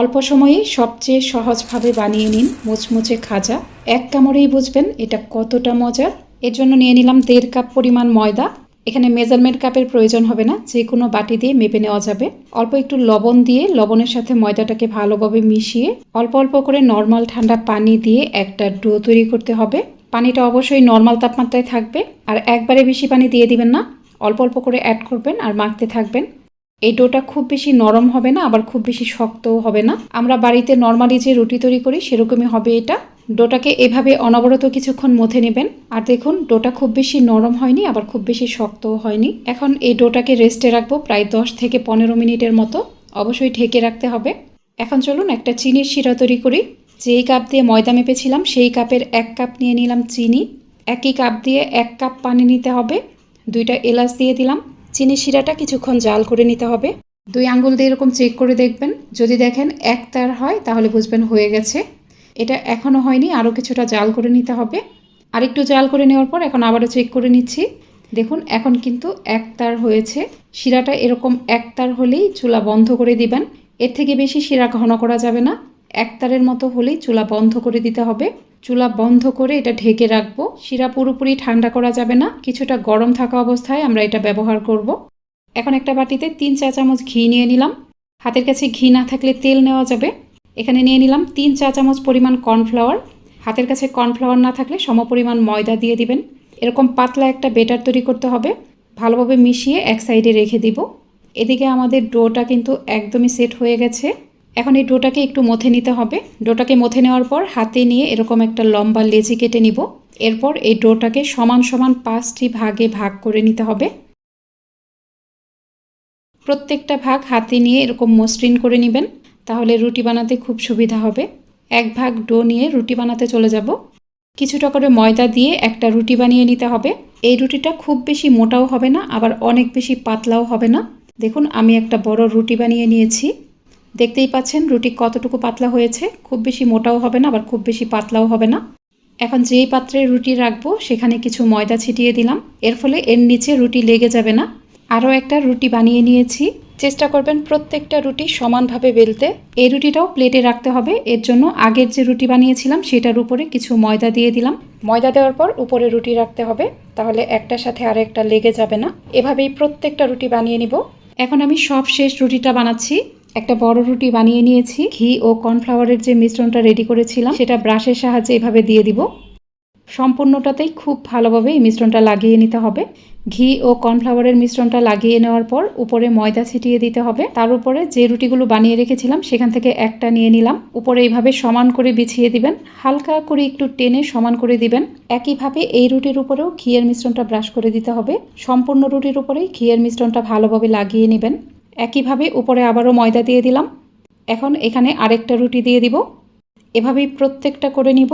অল্প সময়ে সবচেয়ে সহজভাবে বানিয়ে নিন মুচমুচে খাজা। এক কামড়েই বুঝবেন এটা কতটা মজার। এর জন্য নিয়ে নিলাম দেড় কাপ পরিমাণ ময়দা। এখানে মেজারমেন্ট কাপের প্রয়োজন হবে না, যে কোনো বাটি দিয়ে মেপে নেওয়া যাবে। অল্প একটু লবণ দিয়ে লবণের সাথে ময়দাটাকে ভালোভাবে মিশিয়ে অল্প অল্প করে নর্মাল ঠান্ডা পানি দিয়ে একটা ডো তৈরি করতে হবে। পানিটা অবশ্যই নর্মাল তাপমাত্রায় থাকবে, আর একবারে বেশি পানি দিয়ে দিবেন না। অল্প অল্প করে অ্যাড করবেন আর মাখতে থাকবেন। এই ডোটা খুব বেশি নরম হবে না, আবার খুব বেশি শক্তও হবে না। আমরা বাড়িতে নর্মালি যে রুটি তৈরি করি সেরকমই হবে এটা। ডোটাকে এভাবে অনবরত কিছুক্ষণ মথে নেবেন। আর দেখুন, ডোটা খুব বেশি নরম হয়নি, আবার খুব বেশি শক্তও হয়নি। এখন এই ডোটাকে রেস্টে রাখব প্রায় দশ থেকে পনেরো মিনিটের মতো। অবশ্যই ঢেকে রাখতে হবে। এখন চলুন একটা চিনির শিরা তৈরি করি। যেই কাপ দিয়ে ময়দা মেপেছিলাম, সেই কাপের এক কাপ নিয়ে নিলাম চিনি। একই কাপ দিয়ে এক কাপ পানি নিতে হবে। দুইটা এলাচ দিয়ে দিলাম। চিনি শিরাটা কিছুক্ষণ জাল করে নিতে হবে। দুই আঙ্গুল দিয়ে এরকম চেক করে দেখবেন। যদি দেখেন এক তার হয়, তাহলে বুঝবেন হয়ে গেছে। এটা এখনও হয়নি, আরও কিছুটা জাল করে নিতে হবে। আরেকটু জাল করে নেওয়ার পর এখন আবারও চেক করে নিচ্ছি। দেখুন, এখন কিন্তু এক তার হয়েছে। শিরাটা এরকম এক তার হলেই চুলা বন্ধ করে দিবেন। এর থেকে বেশি শিরা ঘন করা যাবে না। এক তারের মতো হলেই চুলা বন্ধ করে দিতে হবে। চুলা বন্ধ করে এটা ঢেকে রাখব। শিরা পুরোপুরি ঠান্ডা করা যাবে না। কিছুটা গরম থাকা অবস্থায় আমরা এটা ব্যবহার করব। এখন একটা বাটিতে তিন চা চামচ ঘি নিয়ে নিলাম। হাতের কাছে ঘি না থাকলে তেল নেওয়া যাবে। এখানে নিয়ে নিলাম তিন চা চামচ পরিমাণ কর্নফ্লাওয়ার। হাতের কাছে কর্নফ্লাওয়ার না থাকলে সমপরিমাণ ময়দা দিয়ে দিবেন। এরকম পাতলা একটা বেটার তৈরি করতে হবে। ভালোভাবে মিশিয়ে এক সাইডে রেখে দিব। এদিকে আমাদের ডোটা কিন্তু একদমই সেট হয়ে গেছে। এখন এই ডোটাকে একটু মথে নিতে হবে। ডোটাকে মথে নেওয়ার পর হাতে নিয়ে এরকম একটা লম্বা লেজি কেটে নিব। এরপর এই ডোটাকে সমান সমান পাঁচটি ভাগে ভাগ করে নিতে হবে। প্রত্যেকটা ভাগ হাতে নিয়ে এরকম মসৃণ করে নেবেন, তাহলে রুটি বানাতে খুব সুবিধা হবে। এক ভাগ ডো নিয়ে রুটি বানাতে চলে যাব। কিছুটা করে ময়দা দিয়ে একটা রুটি বানিয়ে নিতে হবে। এই রুটিটা খুব বেশি মোটাও হবে না, আবার অনেক বেশি পাতলাও হবে না। দেখুন, আমি একটা বড় রুটি বানিয়ে নিয়েছি। দেখতেই পাচ্ছেন রুটি কতটুকু পাতলা হয়েছে। খুব বেশি মোটাও হবে না, আবার খুব বেশি পাতলাও হবে না। এখন যেই পাত্রে রুটি রাখব, সেখানে কিছু ময়দা ছিটিয়ে দিলাম। এর ফলে এর নিচে রুটি লেগে যাবে না। আরও একটা রুটি বানিয়ে নিয়েছি। চেষ্টা করবেন প্রত্যেকটা রুটি সমানভাবে বেলতে। এই রুটিটাও প্লেটে রাখতে হবে। এর জন্য আগের যে রুটি বানিয়েছিলাম, সেটার উপরে কিছু ময়দা দিয়ে দিলাম। ময়দা দেওয়ার পর উপরে রুটি রাখতে হবে। তাহলে একটার সাথে আরেকটা লেগে যাবে না। এভাবেই প্রত্যেকটা রুটি বানিয়ে নিব। এখন আমি সব শেষ রুটিটা বানাচ্ছি। একটা বড় রুটি বানিয়ে নিয়েছি। ঘি ও কর্নফ্লাওয়ারের যে মিশ্রণটা রেডি করেছিলাম, সেটা ব্রাশের সাহায্যে এভাবে দিয়ে দিব। সম্পূর্ণটাতেই খুব ভালোভাবে এই মিশ্রণটা লাগিয়ে নিতে হবে। ঘি ও কর্নফ্লাওয়ারের মিশ্রণটা লাগিয়ে নেওয়ার পর উপরে ময়দা ছিটিয়ে দিতে হবে। তার উপরে যে রুটিগুলো বানিয়ে রেখেছিলাম, সেখান থেকে একটা নিয়ে নিলাম। উপরে এইভাবে সমান করে বিছিয়ে দিবেন। হালকা করে একটু টেনে সমান করে দিবেন। একইভাবে এই রুটির উপরেও ঘিয়ের মিশ্রণটা ব্রাশ করে দিতে হবে। সম্পূর্ণ রুটির উপরেই ঘিয়ের মিশ্রণটা ভালোভাবে লাগিয়ে নেবেন। একইভাবে উপরে আবারও ময়দা দিয়ে দিলাম। এখন এখানে আরেকটা রুটি দিয়ে দিব। এভাবেই প্রত্যেকটা করে নিব।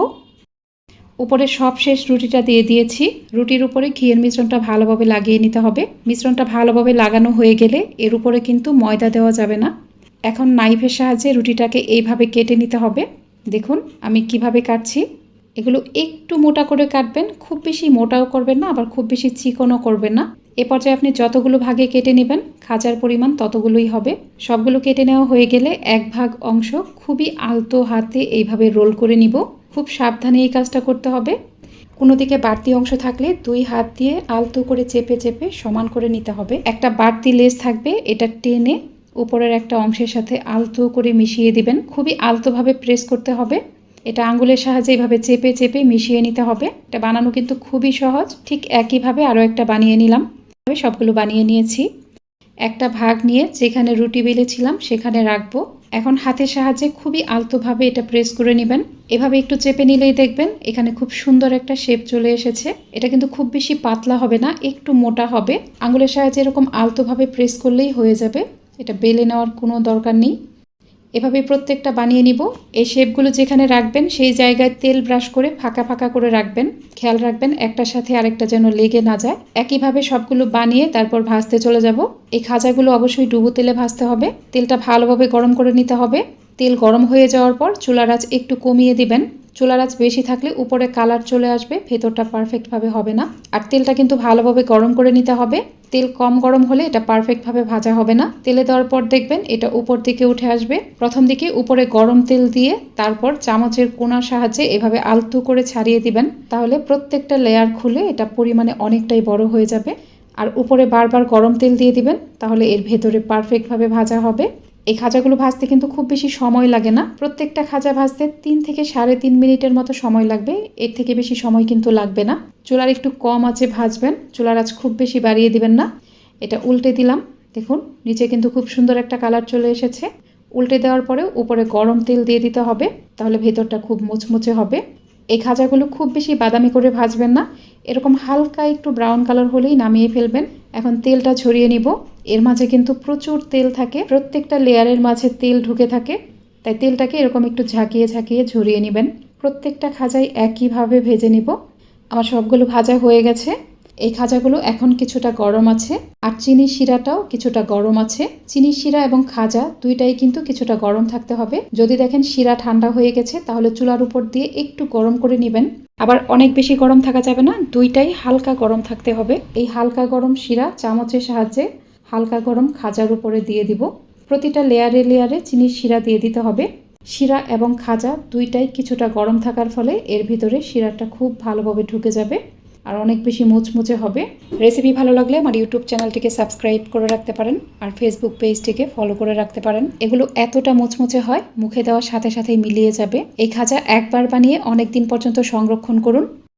উপরে সব শেষ রুটিটা দিয়ে দিয়েছি। রুটির উপরে ঘিয়ের মিশ্রণটা ভালোভাবে লাগিয়ে নিতে হবে। মিশ্রণটা ভালোভাবে লাগানো হয়ে গেলে এর উপরে কিন্তু ময়দা দেওয়া যাবে না। এখন নাইফের সাহায্যে রুটিটাকে এইভাবে কেটে নিতে হবে। দেখুন, আমি কীভাবে কাটছি। এগুলো একটু মোটা করে কাটবেন, খুব বেশি মোটাও করবেন না, আবার খুব বেশি চিকনও করবেন না। এ পর্যায়ে আপনি যতগুলো ভাগে কেটে নেবেন, খাঁচার পরিমাণ ততগুলোই হবে। সবগুলো কেটে নেওয়া হয়ে গেলে এক ভাগ অংশ খুবই আলতো হাতে এইভাবে রোল করে নিব। খুব সাবধানে এই কাজটা করতে হবে। কোনো দিকে বাড়তি অংশ থাকলে দুই হাত দিয়ে আলতো করে চেপে চেপে সমান করে নিতে হবে। একটা বাড়তি লেস থাকবে, এটা টেনে উপরের একটা অংশের সাথে আলতো করে মিশিয়ে দিবেন। খুবই আলতোভাবে প্রেস করতে হবে। এটা আঙ্গুলের সাহায্যে এইভাবে চেপে চেপে মিশিয়ে নিতে হবে। এটা বানানো কিন্তু খুবই সহজ। ঠিক একইভাবে আরও একটা বানিয়ে নিলাম। আমি সবগুলো বানিয়ে নিয়েছি। একটা ভাগ নিয়ে যেখানে রুটি বেলেছিলাম সেখানে রাখব। এখন হাতের সাহায্যে খুবই আলতোভাবে এটা প্রেস করে নেবেন। এভাবে একটু চেপে নিলেই দেখবেন এখানে খুব সুন্দর একটা শেপ চলে এসেছে। এটা কিন্তু খুব বেশি পাতলা হবে না, একটু মোটা হবে। আঙুলের সাহায্যে এরকম আলতোভাবে প্রেস করলেই হয়ে যাবে। এটা বেলে নেওয়ার কোনো দরকার নেই। এভাবে প্রত্যেকটা বানিয়ে নিব। এই শেপগুলো যেখানে রাখবেন, সেই জায়গায় তেল ব্রাশ করে ফাঁকা ফাঁকা করে রাখবেন। খেয়াল রাখবেন, একটার সাথে আরেকটা যেন লেগে না যায়। একইভাবে সবগুলো বানিয়ে তারপর ভাজতে চলে যাব। এই খাজাগুলো অবশ্যই ডুবো তেলে ভাজতে হবে। তেলটা ভালোভাবে গরম করে নিতে হবে। তেল গরম হয়ে যাওয়ার পর চুলার একটু কমিয়ে দিবেন। চুলার আঁচ বেশি থাকলে উপরে কালার চলে আসবে, ভেতরটা পারফেক্টভাবে হবে না। আর তেলটা কিন্তু ভালোভাবে গরম করে নিতে হবে। তেল কম গরম হলে এটা পারফেক্টভাবে ভাজা হবে না। তেলে দেওয়ার পর দেখবেন এটা উপর দিকে উঠে আসবে। প্রথম দিকে উপরে গরম তেল দিয়ে তারপর চামচের কোনার সাহায্যে এভাবে আলতু করে ছাড়িয়ে দিবেন। তাহলে প্রত্যেকটা লেয়ার খুলে এটা পরিমাণে অনেকটাই বড় হয়ে যাবে। আর উপরে বারবার গরম তেল দিয়ে দিবেন, তাহলে এর ভেতরে পারফেক্টভাবে ভাজা হবে। এই খাজাগুলো ভাজতে কিন্তু খুব বেশি সময় লাগে না। প্রত্যেকটা খাজা ভাজতে তিন থেকে সাড়ে তিন মিনিটের মতো সময় লাগবে। এর থেকে বেশি সময় কিন্তু লাগবে না। চুলার একটু কম আছে ভাজবেন। চুলার আজ খুব বেশি বাড়িয়ে দিবেন না। এটা উল্টে দিলাম। দেখুন, নিচে কিন্তু খুব সুন্দর একটা কালার চলে এসেছে। উল্টে দেওয়ার পরে উপরে গরম তেল দিয়ে দিতে হবে, তাহলে ভেতরটা খুব মুচমুচে হবে। এই খাজাগুলো খুব বেশি বাদামি করে ভাজবেন না। এরকম হালকা একটু ব্রাউন কালার হলেই নামিয়ে ফেলবেন। এখন তেলটা ছড়িয়ে নিব। এর মাঝে কিন্তু প্রচুর তেল থাকে। প্রত্যেকটা লেয়ারের মাঝে তেল ঢুকে থাকে। তাই তেলটাকে এরকম একটু ঝাঁকিয়ে ঝাঁকিয়ে ঝরিয়ে নেবেন। প্রত্যেকটা খাজাই একইভাবে ভেজে নিব। আমার সবগুলো ভাজা হয়ে গেছে। এই খাজাগুলো এখন কিছুটা গরম আছে। আর চিনি শিরাটাও কিছুটা গরম আছে। চিনি শিরা এবং খাজা দুইটাই কিন্তু কিছুটা গরম থাকতে হবে। যদি দেখেন শিরা ঠান্ডা হয়ে গেছে, তাহলে চুলার উপর দিয়ে একটু গরম করে নেবেন। আবার অনেক বেশি গরম থাকা যাবে না, দুইটাই হালকা গরম থাকতে হবে। এই হালকা গরম শিরা চামচের সাহায্যে হালকা গরম খাজার উপরে দিয়ে দিব। প্রতিটা লেয়ারে লেয়ারে চিনির শিরা দিয়ে দিতে হবে। শিরা এবং খাজা দুইটাই কিছুটা গরম থাকার ফলে এর ভিতরে শিরাটা খুব ভালোভাবে ঢুকে যাবে আর অনেক বেশি মুচমুচে হবে। রেসিপি ভালো লাগলে আমার ইউটিউব চ্যানেলটিকে সাবস্ক্রাইব করে রাখতে পারেন আর ফেসবুক পেজটিকে ফলো করে রাখতে পারেন। এগুলো এতটা মুচমুচে হয়, মুখে দেওয়ার সাথে সাথেই মিলিয়ে যাবে। এই খাজা একবার বানিয়ে অনেক দিন পর্যন্ত সংরক্ষণ করুন।